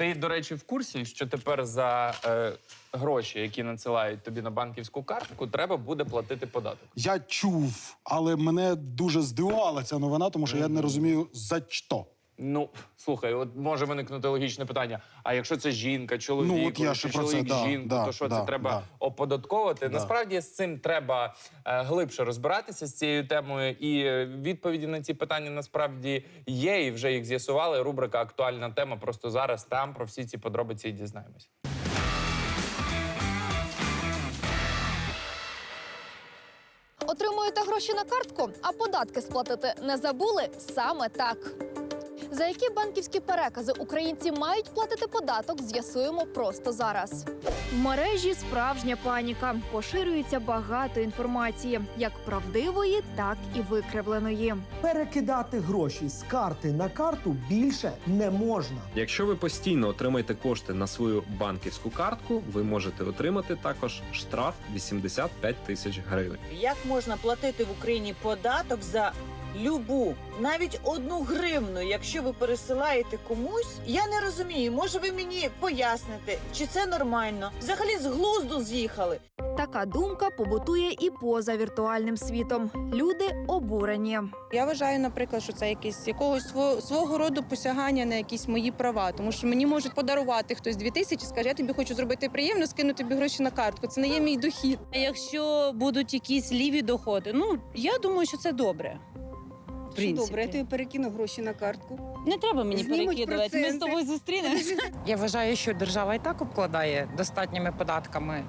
Ти, до речі, в курсі, що тепер за е, гроші, які надсилають тобі на банківську картку, треба буде платити податок. Я чув, але мене дуже здивувала ця новина, тому що я не розумію за що. Ну, слухай, от може виникнути логічне питання: а якщо це жінка, чоловік, Ну, от я ще про це, чоловік да, жінку, да, то що да, це треба да. оподатковувати? Да. Насправді з цим треба е, глибше розбиратися з цією темою, і е, відповіді на ці питання насправді є, і вже їх з'ясували. Рубрика Актуальна тема. Просто зараз там про всі ці подробиці і дізнаємось. Отримуєте гроші на картку, а податки сплатити не забули саме так. За які банківські перекази українці мають платити податок, з'ясуємо просто зараз. В мережі справжня паніка. Поширюється багато інформації, як правдивої, так і викривленої. Перекидати гроші з карти на карту більше не можна. Якщо ви постійно отримаєте кошти на свою банківську картку, ви можете отримати також штраф 85 тисяч гривень. Як можна платити в Україні податок за любу, навіть одну гривну, якщо ви пересилаєте комусь? Я не розумію. Може, ви мені поясните, чи це нормально? Взагалі з глузду з'їхали. Така думка побутує і поза віртуальним світом. Люди обурені. Я вважаю, наприклад, що це якесь якогось свого, свого роду посягання на якісь мої права, тому що мені можуть подарувати хтось дві тисячі, скаже, я тобі хочу зробити приємно, скину тобі гроші на картку. Це не є мій дохід. Якщо будуть якісь ліві доходи, ну я думаю, що це добре. В принципі. Добре, я тобі перекину гроші на картку. Не треба мені Знімуть перекидувати. Ми з проценти. тобою зустрінемося. Я вважаю, що держава і так обкладає достатніми податками.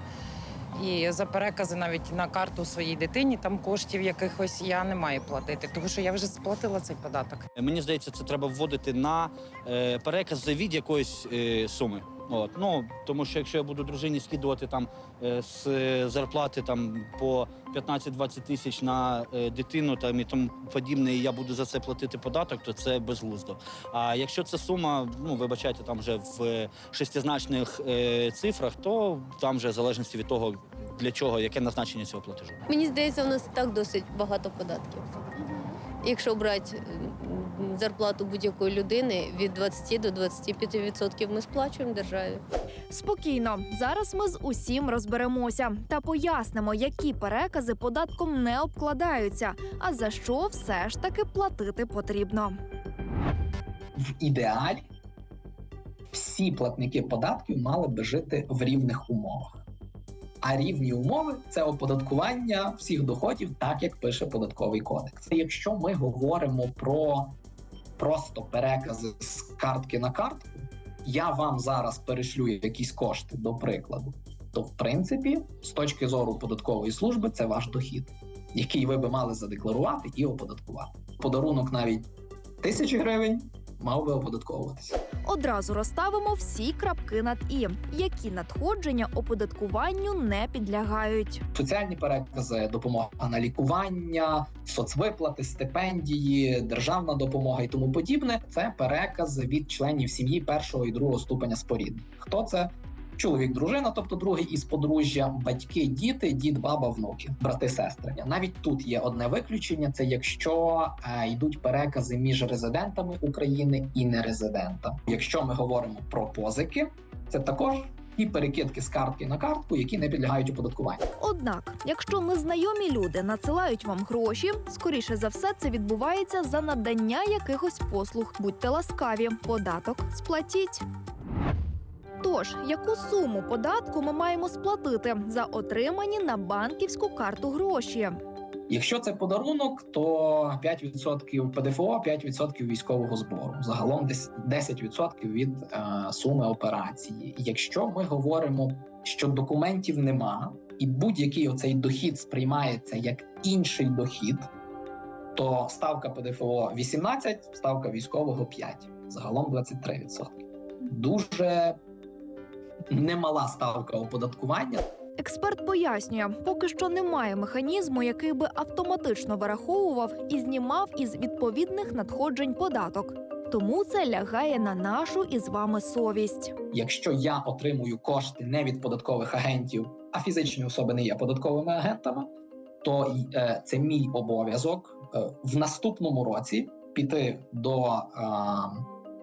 І за перекази навіть на карту своїй дитині там коштів якихось я не маю платити, тому що я вже сплатила цей податок. Мені здається, це треба вводити на е, перекази від якоїсь е, суми. От. Ну, тому що якщо я буду дружині скидувати там е, з е, зарплати там по 15-20 тисяч на е, дитину там і тому подібне, і я буду за це платити податок, то це безглуздо. А якщо ця сума, ну вибачайте, там вже в шестизначних е, цифрах, то там вже в залежності від того, для чого, яке назначення цього платежу. Мені здається, у нас і так досить багато податків. Якщо брати зарплату будь-якої людини від 20 до 25% ми сплачуємо державі. Спокійно, зараз ми з усім розберемося та пояснимо, які перекази податком не обкладаються, а за що все ж таки платити потрібно. в ідеалі всі платники податків мали би жити в рівних умовах. А рівні умови це оподаткування всіх доходів, так як пише податковий кодекс. Якщо ми говоримо про просто перекази з картки на картку, я вам зараз перешлю якісь кошти, до прикладу, то в принципі, з точки зору податкової служби, це ваш дохід, який ви би мали задекларувати і оподаткувати. Подарунок навіть тисячі гривень мав би оподатковуватися. Одразу розставимо всі крапки над і, які надходження оподаткуванню не підлягають. Соціальні перекази, допомога на лікування, соцвиплати, стипендії, державна допомога і тому подібне. Це перекази від членів сім'ї першого і другого ступеня споріднення. Хто це? Чоловік, дружина, тобто другий із подружжя, батьки, діти, дід, баба, внуки, брати, сестри. Навіть тут є одне виключення: це якщо е, йдуть перекази між резидентами України і нерезидентами. Якщо ми говоримо про позики, це також і перекидки з картки на картку, які не підлягають оподаткуванню. Однак, якщо незнайомі люди надсилають вам гроші, скоріше за все це відбувається за надання якихось послуг. Будьте ласкаві, податок сплатіть. Тож, яку суму податку ми маємо сплатити за отримані на банківську карту гроші? Якщо це подарунок, то 5% ПДФО, 5% військового збору. Загалом десь 10% від е, суми операції. Якщо ми говоримо, що документів нема, і будь-який оцей дохід сприймається як інший дохід, то ставка ПДФО 18, ставка військового 5, загалом 23%. Дуже немала ставка оподаткування. Експерт пояснює, поки що немає механізму, який би автоматично вираховував і знімав із відповідних надходжень податок. Тому це лягає на нашу із вами совість. Якщо я отримую кошти не від податкових агентів, а фізичні особи не є податковими агентами, то е, це мій обов'язок е, в наступному році піти до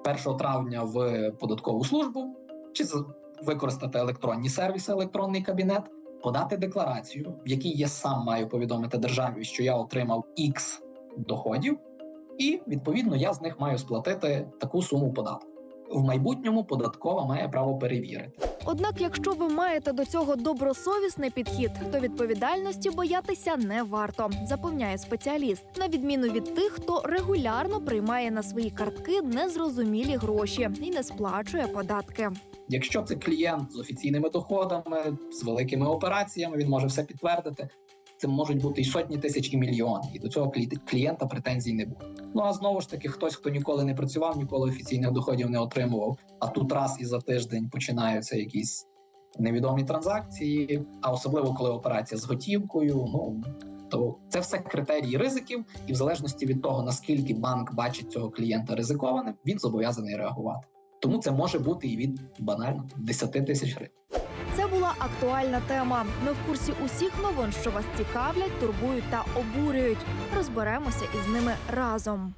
е, 1 травня в податкову службу чи з- використати електронні сервіси, електронний кабінет, подати декларацію, в якій я сам маю повідомити державі, що я отримав X доходів, і відповідно я з них маю сплатити таку суму податку. В майбутньому податкова має право перевірити. Однак, якщо ви маєте до цього добросовісний підхід, то відповідальності боятися не варто, запевняє спеціаліст. На відміну від тих, хто регулярно приймає на свої картки незрозумілі гроші і не сплачує податки. Якщо це клієнт з офіційними доходами, з великими операціями, він може все підтвердити. Це можуть бути і сотні тисяч і мільйони, і до цього клієнта претензій не буде. Ну а знову ж таки, хтось, хто ніколи не працював, ніколи офіційних доходів не отримував. А тут раз і за тиждень починаються якісь невідомі транзакції, а особливо коли операція з готівкою. Ну то це все критерії ризиків, і в залежності від того наскільки банк бачить цього клієнта ризикованим, він зобов'язаний реагувати. Тому це може бути і від банально 10 тисяч гривень. Це була актуальна тема. Ми в курсі усіх новин, що вас цікавлять, турбують та обурюють. Розберемося із ними разом.